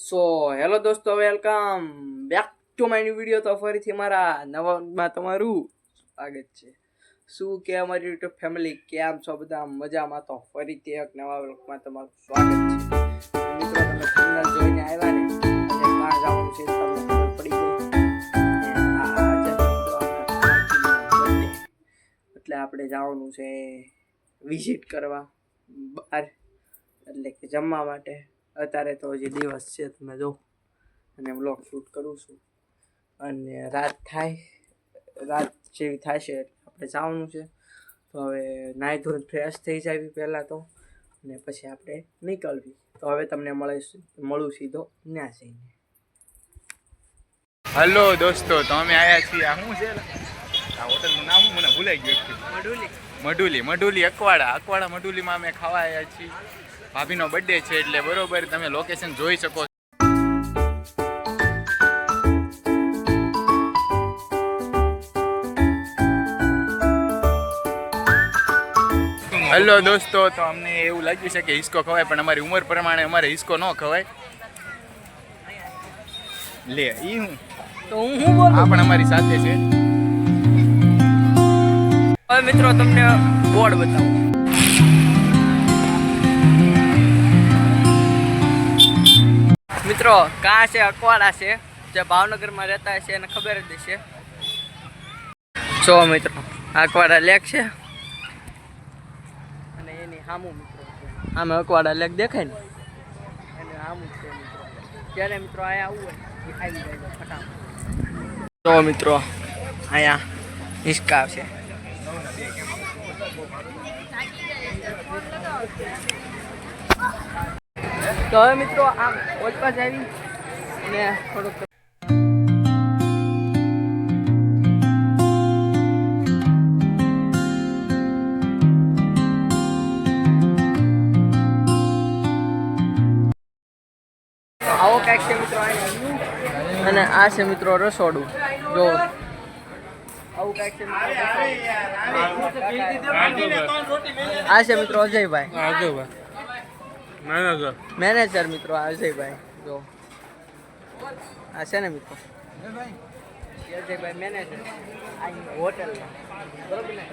સો hello દોસ્તો welcome back to my new video તો ફરીથી મારા નવામાં તમારું સ્વાગત છે. શું કે અમારી યુટ્યુબ ફેમિલી કેમ છો બધા? મજામાં? તો ફરીથી એક નવા વ્લોગમાં તમારું સ્વાગત છે. મિત્રો, તમે ચેનલ જોઈને આવ્યા ને, અને કાં જવાનું છે, તમને ખબર પડી ગઈ. એટલે આપણે જવાનું છે વિઝિટ કરવા બહાર, એટલે કે જમવા માટે. અત્યારે તો હજી દિવસ છે તમે જો અને બ્લોગ શૂટ કરું છું. અને રાત થાય રાત જેવી થશે આપણે જવાનું છે. તો હવે નાહી ધોઈને ફ્રેશ થઈ જાય પહેલાં તો. અને પછી આપણે નીકળવી. તો હવે તમને મળે મળું સીધો ત્યાં જઈને. હલો દોસ્તો તો અમે આવ્યા છીએ આ શું છે? આ હોટલનું નામ? મને ભૂલાઈ ગયું મઢુલી મઢુલી મઢુલી અકવાડા. અકવાડા મઢુલીમાં અમે ખાવા આવ્યા છીએ. ભાભીનો બર્થડે છે એટલે બરોબર તમે લોકેશન જોઈ શકો હેલો દોસ્તો તો અમને એવું લાગ્યું છે કે હિસ્કો ખવાય પણ અમારી ઉંમર પ્રમાણે અમારે હિસ્કો ન ખવાય. લે ઈ હું? તો હું શું બોલું? આ પણ અમારી સાથે છે. હવે મિત્રો તમને બોર્ડ બતાવું. મિત્રો કાં છે અકવાડા છે? જે ભાવનગરમાં રહેતા છે એને ખબર જ છે જો મિત્રો અકવાડા લેક છે. અને એની સામું મિત્રો આમે અકવાડા લેક દેખાય ને? એને સામું છે મિત્રો. ત્યારે મિત્રો અહીંયા આવું આવી જાય ફટાફટ. જો મિત્રો અહીંયા હિસકા છે. તો હવે મિત્રો આ ઓચપા જ આવી અને થોડુંક આવો કાંઈક છે મિત્રો અને આ છે મિત્રો રસોડું. જો. આવું કાંઈક છે મિત્રો રસોડું. આ છે મિત્રો અજયભાઈ. મેનેજર મિત્રો આવશે અજયભાઈ. જો. આ છે ને મિત્રો? અજયભાઈ મેનેજર આ હોટેલ બરોબર ને?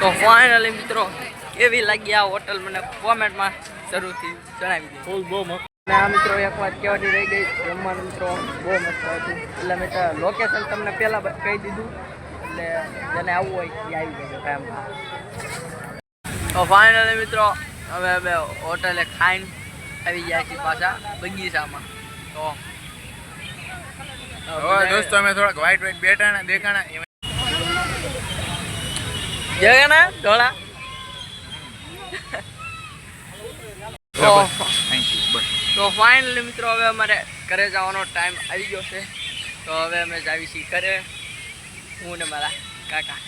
તો ફાઇનલી મિત્રો કેવી લાગી આ હોટલ મને કોમેન્ટમાં જરૂરથી જણાવી દે બહુ અને આ મિત્રો એક વાત કહેવાની રહી ગઈ. જમવાનું મિત્રો બહુ મસ્ત હતું. એટલે મેં લોકેશન તમને પહેલાં કહી દીધું. એટલે જેને આવવું હોય એ આવી જાય ટાઈમમાં તો ફાઇનલી મિત્રો હવે અમે હોટલે ખાઈને આવી ગયા છીએ પાછા બગીચામાં. તો હવે દોસ્તો અમે થોડાક વાઈટ વ્હાઈટ બેઠાણા દેખાણા. એમાં જગે ને ધોળા. તો ફાઇનલી મિત્રો હવે અમારે ઘરે જવાનો ટાઈમ આવી ગયો છે. તો હવે અમે જાવી છીએ ઘરે. હું ને મારા કાકા.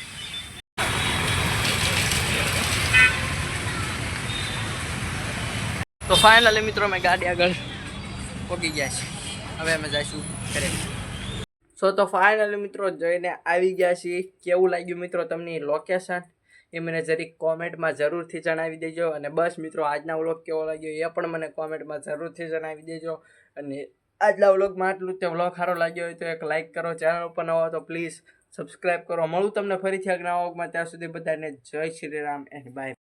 તો ફાઇનલી મિત્રો અમે ગાડી આગળ પહોંચી ગયા છે હવે અમે જઈશું ઘરે. સો તો ફાઇનલી મિત્રો જઈને આવી ગયા છીએ. કેવું લાગ્યું મિત્રો તમને લોકેશન એ મને જરીક કોમેન્ટમાં જરૂરથી જણાવી દેજો. અને બસ મિત્રો, આજના વ્લોગ કેવો લાગ્યો એ પણ મને કોમેન્ટમાં જરૂરથી જણાવી દેજો. અને આજના વ્લોગમાં આટલું તે વ્લોગ સારો લાગ્યો હોય તો એક લાઇક કરો. ચેનલ ઉપર નવો તો પ્લીઝ સબસ્ક્રાઈબ કરો. મળું તમને ફરીથી આગના વ્લોગમાં ત્યાં સુધી બધાને જય શ્રી રામ એન્ડ બાય